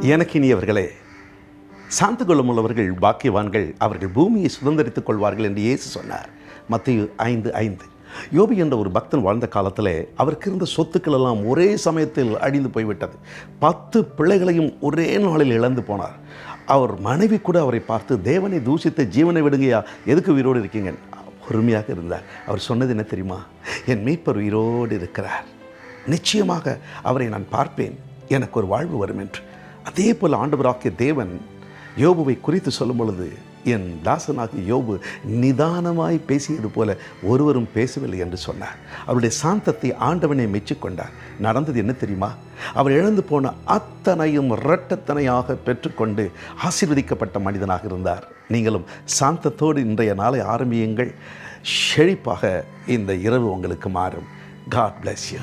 எனக்கு இனியவர்களே சாந்து கொள்ளும் உள்ளவர்கள் பாக்கியவான்கள் அவர்கள் பூமியை சுதந்திரித்துக் கொள்வார்கள் என்று இயேசு சொன்னார். மத்திய ஐந்து ஐந்து. யோபி என்ற ஒரு பக்தன் வாழ்ந்த காலத்தில் அவருக்கு இருந்த சொத்துக்கள் எல்லாம் ஒரே சமயத்தில் அழிந்து போய்விட்டது. பத்து பிள்ளைகளையும் ஒரே நாளில் இழந்து போனார். அவர் மனைவி கூட அவரை பார்த்து தேவனை தூசித்த ஜீவனை விடுங்கயா எதுக்கு உயிரோடு இருக்கீங்க? பொறுமையாக இருந்தார். அவர் சொன்னது என்ன தெரியுமா? என் மீட்பர் உயிரோடு இருக்கிறார். நிச்சயமாக அவரை நான் பார்ப்பேன். எனக்கு ஒரு வாழ்வு வரும் என்று. அதே போல் ஆண்டவராக்கிய தேவன் யோபுவை குறித்து சொல்லும் பொழுது என் தாசனாகிய யோபு நிதானமாய் பேசியது போல ஒருவரும் பேசவில்லை என்று சொன்னார். அவருடைய சாந்தத்தை ஆண்டவனை மெச்சிக்கொண்டார். நடந்தது என்ன தெரியுமா? அவர் இழந்து போன அத்தனையும் இரட்டத்தனையாக பெற்றுக்கொண்டு ஆசீர்வதிக்கப்பட்ட மனிதனாக இருந்தார். நீங்களும் சாந்தத்தோடு இன்றைய நாளை ஆரம்பியுங்கள். செழிப்பாக இந்த இரவு உங்களுக்கு மாறும். God bless you